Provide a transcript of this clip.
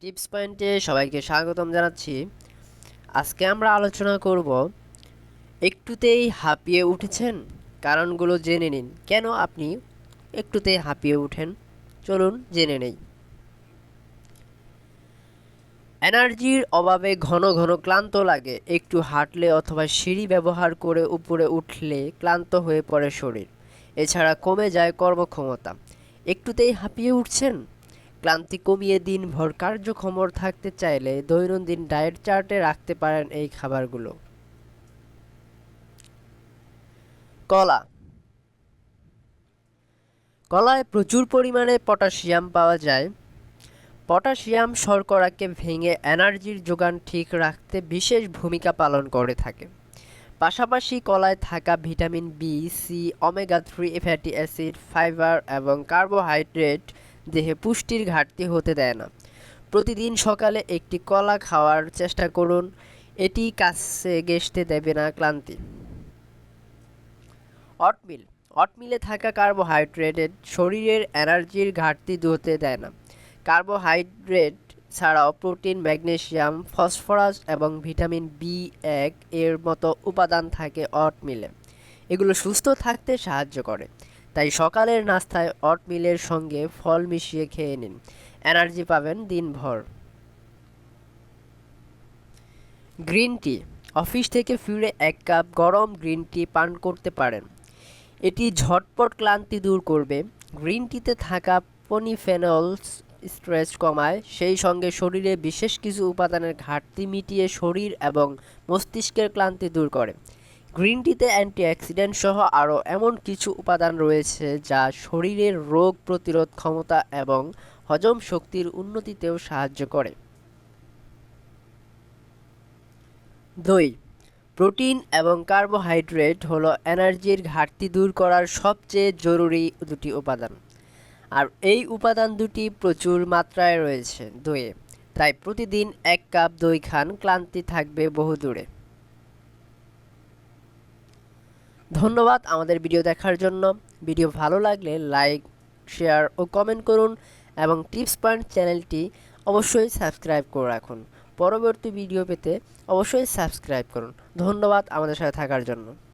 Tips পয়েন্টে সবাইকে স্বাগতম জানাচ্ছি। আজকে আমরা আলোচনা করব, একটুতেই হাঁপিয়ে উঠেছেন কারণগুলো জেনে নিন। কেন আপনি একটুতেই হাঁপিয়ে উঠেন? চলুন জেনে নেই। এনার্জির অভাবে ঘন ঘন ক্লান্ত লাগে। একটু হাঁটলে অথবা সিঁড়ি ব্যবহার করে উপরে উঠলে ক্লান্ত হয়ে পড়ে শরীর। এছাড়া কমে যায় কর্মক্ষমতা। একটুতেই হাঁপিয়ে উঠছেন? ক্লান্তি কমিয়ে দিনভর কার্যক্ষম থাকতে চাইলে দৈনন্দিন ডায়েট চার্টে রাখতে পারেন এই খাবারগুলো। কলা। কলায় প্রচুর পরিমাণে পটাশিয়াম পাওয়া যায়। পটাশিয়াম শর্করাকে ভেঙে এনার্জির যোগান ঠিক রাখতে বিশেষ ভূমিকা পালন করে থাকে। পাশাপাশি কলায় থাকা vitamin B, C, omega three, fatty acid, fibre এবং কার্বোহাইড্রেট দেহে পুষ্টির ঘাটতি হতে দেয় না। প্রতিদিন সকালে একটি কলা খাওয়ার চেষ্টা করুন। এটি কাছে গেসতে দেবে না ক্লান্তি। অটমিল। অটমিলে থাকা কার্বোহাইড্রেটেড শরীরের এনার্জির ঘাটতি হতে দেয় না। কার্বোহাইড্রেট ছাড়াও প্রোটিন, ম্যাগনেসিয়াম, ফসফরাস এবং ভিটামিন বি এক এর মতো উপাদান থাকে অটমিলে। এগুলো সুস্থ থাকতে সাহায্য করে। তাই সকালের নাস্তায় অটমিলের সঙ্গে ফল মিশিয়ে খেয়ে নিন। এনার্জি পাবেন দিনভর। Green tea. অফিস থেকে ফিরে এক কাপ গরম গ্রিন টি পান করতে পারেন। এটি ঝটপট ক্লান্তি দূর করবে। গ্রিন টিতে থাকা পনিফেনলস স্ট্রেস কমায়। সেই সঙ্গে শরীরে বিশেষ কিছু উপাদানের ঘাটতি মিটিয়ে শরীর এবং মস্তিষ্কের ক্লান্তি দূর করে। গ্রিন টিতে অ্যান্টিঅক্সিডেন্ট সহ আরও এমন কিছু উপাদান রয়েছে যা শরীরের রোগ প্রতিরোধ ক্ষমতা এবং হজম শক্তির উন্নতিতেও সাহায্য করে। দই, প্রোটিন এবং কার্বোহাইড্রেট হলো এনার্জির ঘাটতি দূর করার সবচেয়ে জরুরি দুটি উপাদান। আর এই উপাদান দুটি প্রচুর মাত্রায় রয়েছে। দইয়ে তাই প্রতিদিন এক কাপ দই খান, ক্লান্তি থাকবে বহু দূরে ধন্যবাদ আমাদের ভিডিও দেখার জন্য। ভিডিও ভালো লাগলে লাইক, শেয়ার ও কমেন্ট করুন এবং টিপস পয়েন্ট চ্যানেলটি অবশ্যই সাবস্ক্রাইব করে রাখুন। পরবর্তী ভিডিও পেতে অবশ্যই সাবস্ক্রাইব করুন। ধন্যবাদ আমাদের সাথে থাকার জন্য।